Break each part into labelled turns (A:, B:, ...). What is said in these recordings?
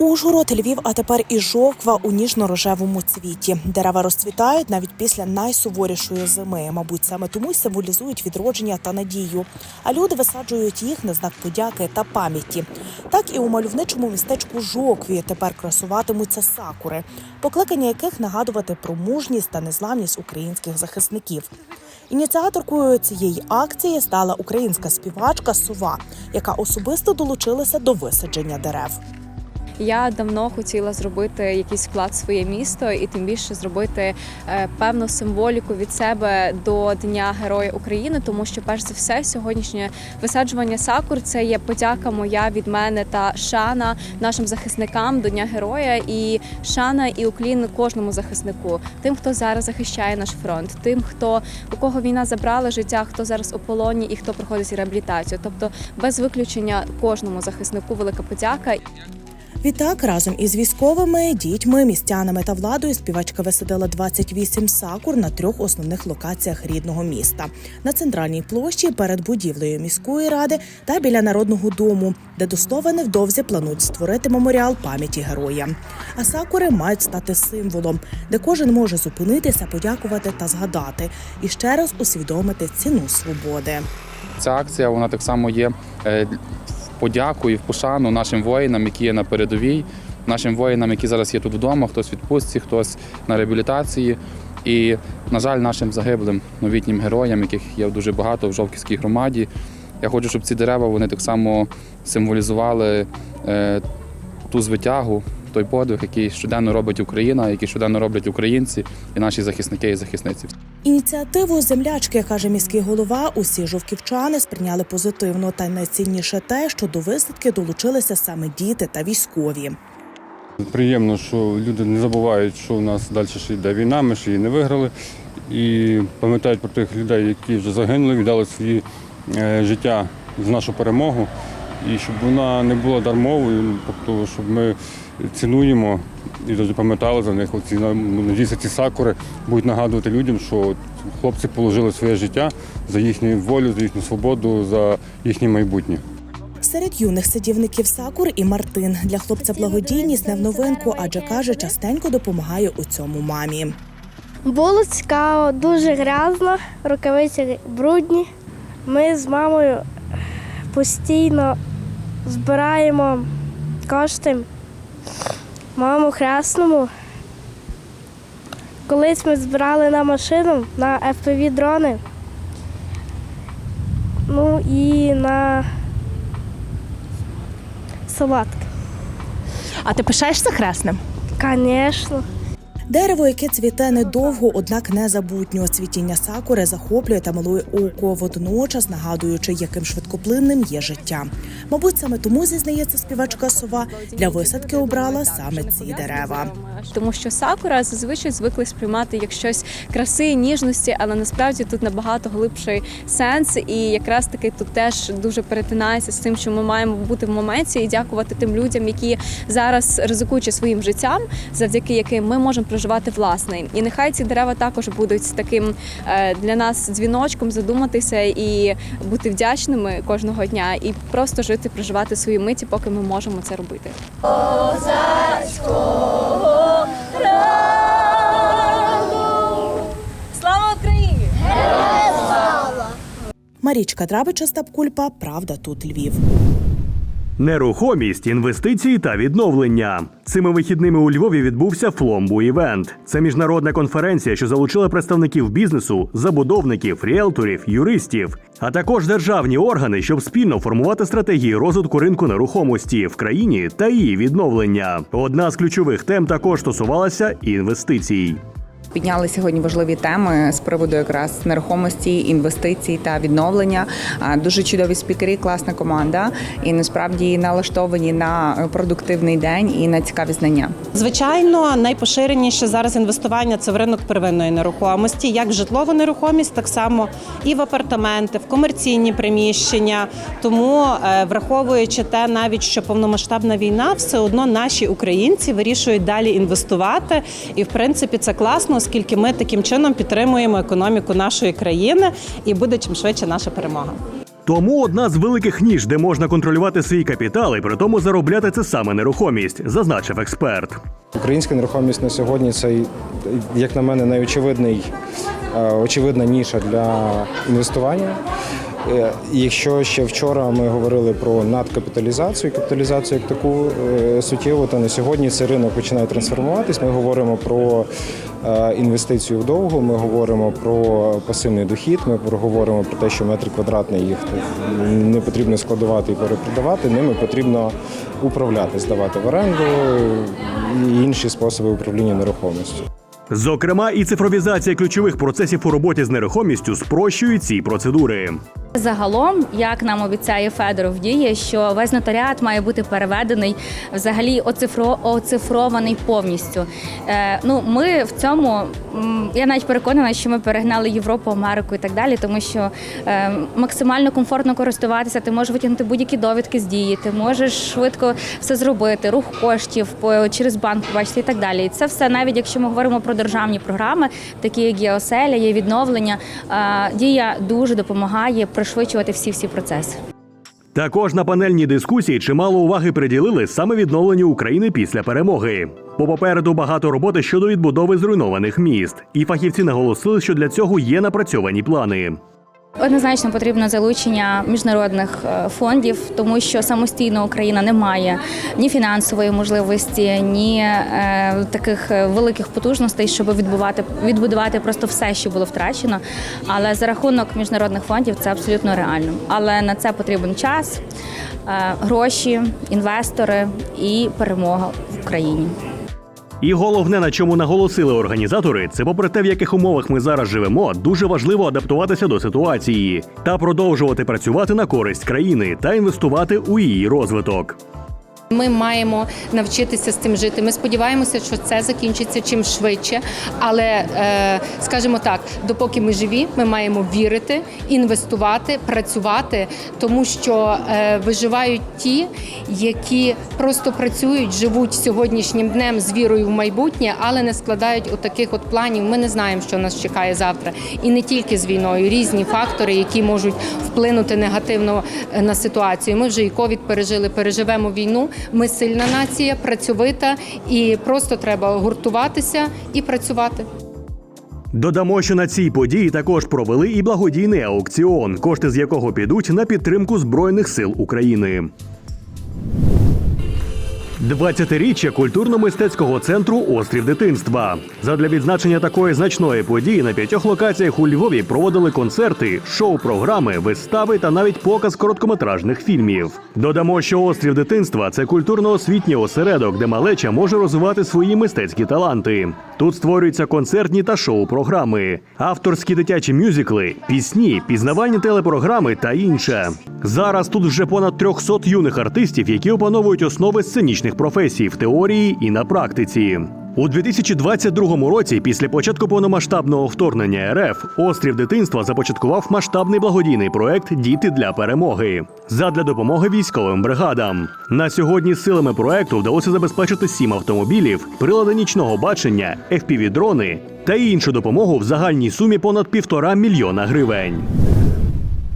A: Ужгород, Львів, а тепер і Жовква у ніжно-рожевому цвіті. Дерева розцвітають навіть після найсуворішої зими. Мабуть, саме тому й символізують відродження та надію. А люди висаджують їх на знак подяки та пам'яті. Так і у мальовничому містечку Жокві тепер красуватимуться сакури, покликання яких нагадувати про мужність та незламність українських захисників. Ініціаторкою цієї акції стала українська співачка Сова, яка особисто долучилася до висадження дерев.
B: Я давно хотіла зробити якийсь вклад в своє місто і тим більше зробити е, певну символіку від себе до Дня Героя України, тому що перш за все сьогоднішнє висаджування сакур це є подяка моя від мене та шана нашим захисникам до Дня Героя і шана і уклін кожному захиснику, тим, хто зараз захищає наш фронт, тим, хто у кого війна забрала життя, хто зараз у полоні і хто проходить реабілітацію. Тобто без виключення кожному захиснику велика подяка.
A: Відтак, разом із військовими, дітьми, містянами та владою співачка висадила 28 сакур на трьох основних локаціях рідного міста: на центральній площі перед будівлею міської ради та біля народного дому, де до слова невдовзі планують створити меморіал пам'яті героя. А сакури мають стати символом, де кожен може зупинитися, подякувати та згадати і ще раз усвідомити ціну свободи.
C: Ця акція вона так само є е, подяку і в пошану нашим воїнам, які є на передовій, нашим воїнам, які зараз є тут вдома, хтось в відпустці, хтось на реабілітації. І, на жаль, нашим загиблим новітнім героям, яких є дуже багато в Жовківській громаді. Я хочу, щоб ці дерева вони так само символізували е, ту звитягу, той подвиг, який щоденно робить Україна, який щоденно роблять українці і наші захисники і захисниці.
A: Ініціативу землячки, каже міський голова, усі жовківчани сприйняли позитивно. Та найцінніше те, що до висадки долучилися саме діти та військові.
D: Приємно, що люди не забувають, що у нас далі ще йде війна, ми ще її не виграли. І пам'ятають про тих людей, які вже загинули, віддали свої е, життя за нашу перемогу. І щоб вона не була дармовою, тобто, щоб ми цінуємо і завжди пам'ятали за них. Оці ну, надіюся, ці сакури будуть нагадувати людям, що хлопці положили своє життя за їхню волю, за їхню свободу, за їхнє майбутнє.
A: Серед юних садівників Сакур і Мартин для хлопця благодійність не в новинку, адже каже, частенько допомагає у цьому мамі.
E: Було цікаво, дуже грязно, рукавиці брудні. Ми з мамою постійно збираємо кошти маму хресному. Колись ми збирали на машину, на FPV дрони. Ну і на салатки.
A: А ти пишаєшся хресним?
E: Звісно.
A: Дерево, яке цвіте недовго, однак незабутньо. Цвітіння сакури захоплює та милує око, водночас нагадуючи, яким швидкоплинним є життя. Мабуть, саме тому зізнається співачка сова для висадки обрала саме ці дерева.
B: Тому що сакура зазвичай звикли сприймати як щось краси, ніжності, але насправді тут набагато глибший сенс, і якраз таки тут теж дуже перетинається з тим, що ми маємо бути в моменті і дякувати тим людям, які зараз ризикуючи своїм життям, завдяки яким ми можемо проживати власне. І нехай ці дерева також будуть таким е, для нас дзвіночком, задуматися і бути вдячними кожного дня, і просто жити, проживати свої миті, поки ми можемо це робити. Слава Україні!
A: Марічка Драбича Стапкульпа, правда, тут Львів.
F: Нерухомість, інвестиції та відновлення. Цими вихідними у Львові відбувся Фломбу Івент. Це міжнародна конференція, що залучила представників бізнесу, забудовників, ріелторів, юристів, а також державні органи, щоб спільно формувати стратегії розвитку ринку нерухомості в країні та її відновлення. Одна з ключових тем також стосувалася інвестицій.
G: Підняли сьогодні важливі теми з приводу якраз нерухомості, інвестицій та відновлення. Дуже чудові спікери, класна команда, і насправді налаштовані на продуктивний день і на цікаві знання.
H: Звичайно, найпоширеніше зараз інвестування це в ринок первинної нерухомості, як в житлову нерухомість, так само і в апартаменти, в комерційні приміщення. Тому, е, враховуючи те, навіть що повномасштабна війна, все одно наші українці вирішують далі інвестувати. І в принципі це класно, оскільки ми таким чином підтримуємо економіку нашої країни і буде чим швидше наша перемога.
F: Тому одна з великих ніж, де можна контролювати свій капітал і при тому заробляти це саме нерухомість, зазначив експерт.
I: Українська нерухомість на сьогодні це, як на мене, найочевидний е, очевидна ніша для інвестування. Е, Якщо ще вчора ми говорили про надкапіталізацію, капіталізацію як таку е, суттєву, то на сьогодні цей ринок починає трансформуватись. Ми говоримо про е, інвестицію вдовго, ми говоримо про пасивний дохід, ми говоримо про те, що метр квадратний їх не потрібно складувати і перепродавати, ними потрібно управляти, здавати в оренду і інші способи управління нерухомістю.
F: Зокрема, і цифровізація ключових процесів у роботі з нерухомістю спрощують ці процедури.
B: Загалом, як нам обіцяє Федоров, діє, що весь нотаріат має бути переведений, взагалі оцифро, оцифрований повністю. Е, ну, ми в цьому я навіть переконана, що ми перегнали Європу, Америку і так далі, тому що е, максимально комфортно користуватися. Ти можеш витягнути будь-які довідки з дії, ти можеш швидко все зробити, рух коштів через банк побачити і так далі. І це все, навіть якщо ми говоримо про державні програми, такі як є оселя, є відновлення. Дія дуже допомагає пришвидшувати всі всі процеси.
F: Також на панельній дискусії чимало уваги приділили саме відновленню України після перемоги. Бо попереду багато роботи щодо відбудови зруйнованих міст, і фахівці наголосили, що для цього є напрацьовані плани.
B: Однозначно потрібно залучення міжнародних е, фондів, тому що самостійно Україна не має ні фінансової можливості, ні е, таких е, великих потужностей, щоб відбувати відбудувати просто все, що було втрачено. Але за рахунок міжнародних фондів це абсолютно реально. Але на це потрібен час, е, гроші, інвестори і перемога в Україні.
F: І головне, на чому наголосили організатори, це попри те, в яких умовах ми зараз живемо, дуже важливо адаптуватися до ситуації та продовжувати працювати на користь країни та інвестувати у її розвиток.
J: Ми маємо навчитися з цим жити. Ми сподіваємося, що це закінчиться чим швидше. Але е, скажімо так, допоки ми живі, ми маємо вірити, інвестувати, працювати, тому що е, виживають ті, які просто працюють, живуть сьогоднішнім днем з вірою в майбутнє, але не складають отаких от планів. Ми не знаємо, що нас чекає завтра, і не тільки з війною, різні фактори, які можуть вплинути негативно е, на ситуацію. Ми вже і ковід пережили, переживемо війну. Ми сильна нація, працьовита, і просто треба гуртуватися і працювати.
F: Додамо, що на цій події також провели і благодійний аукціон, кошти з якого підуть на підтримку Збройних сил України. 20-річчя культурно-мистецького центру Острів дитинства. Задля відзначення такої значної події на п'ятьох локаціях у Львові проводили концерти, шоу-програми, вистави та навіть показ короткометражних фільмів. Додамо, що острів дитинства це культурно-освітній осередок, де малеча може розвивати свої мистецькі таланти. Тут створюються концертні та шоу-програми, авторські дитячі мюзикли, пісні, пізнавальні телепрограми та інше. Зараз тут вже понад 300 юних артистів, які опановують основи сценічних професій в теорії і на практиці. У 2022 році, після початку повномасштабного вторгнення РФ, острів дитинства започаткував масштабний благодійний проект Діти для перемоги задля допомоги військовим бригадам. На сьогодні силами проекту вдалося забезпечити сім автомобілів, прилади нічного бачення, FPV-дрони та іншу допомогу в загальній сумі понад півтора мільйона гривень.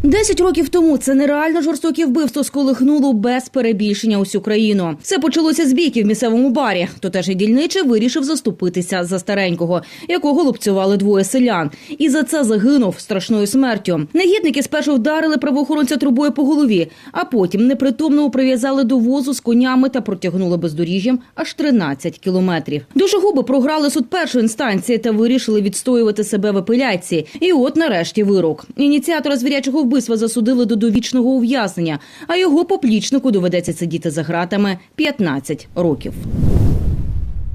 K: Десять років тому це нереально жорстоке вбивство сколихнуло без перебільшення усю країну. Все почалося з бійки в місцевому барі. То теж і дільничий вирішив заступитися за старенького, якого лупцювали двоє селян, і за це загинув страшною смертю. Негідники спершу вдарили правоохоронця трубою по голові, а потім непритомного прив'язали до возу з конями та протягнули бездоріжжям аж 13 кілометрів. Душогуби програли суд першої інстанції та вирішили відстоювати себе в апеляції. І от нарешті вирок. Ініціатора звірячого вбивства засудили до довічного ув'язнення, а його поплічнику доведеться сидіти за гратами 15 років.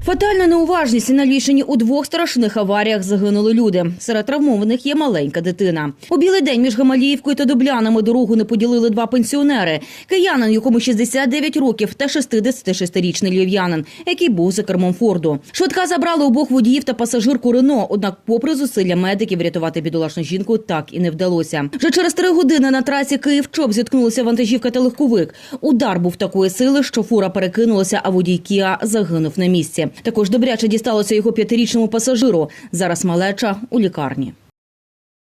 K: Фатальна неуважність на лічені у двох страшних аваріях загинули люди. Серед травмованих є маленька дитина. У білий день між Гамаліївкою та Дублянами дорогу не поділили два пенсіонери: киянин, якому 69 років, та 66-річний львів'янин, який був за кермом Форду. Швидка забрала обох водіїв та пасажирку Рено. Однак, попри зусилля медиків, врятувати бідолашну жінку так і не вдалося. Вже через три години на трасі Київ-Чоп зіткнулися вантажівка та легковик. Удар був такої сили, що фура перекинулася, а водій Кіа загинув на місці. Також добряче дісталося його п'ятирічному пасажиру. Зараз малеча у лікарні.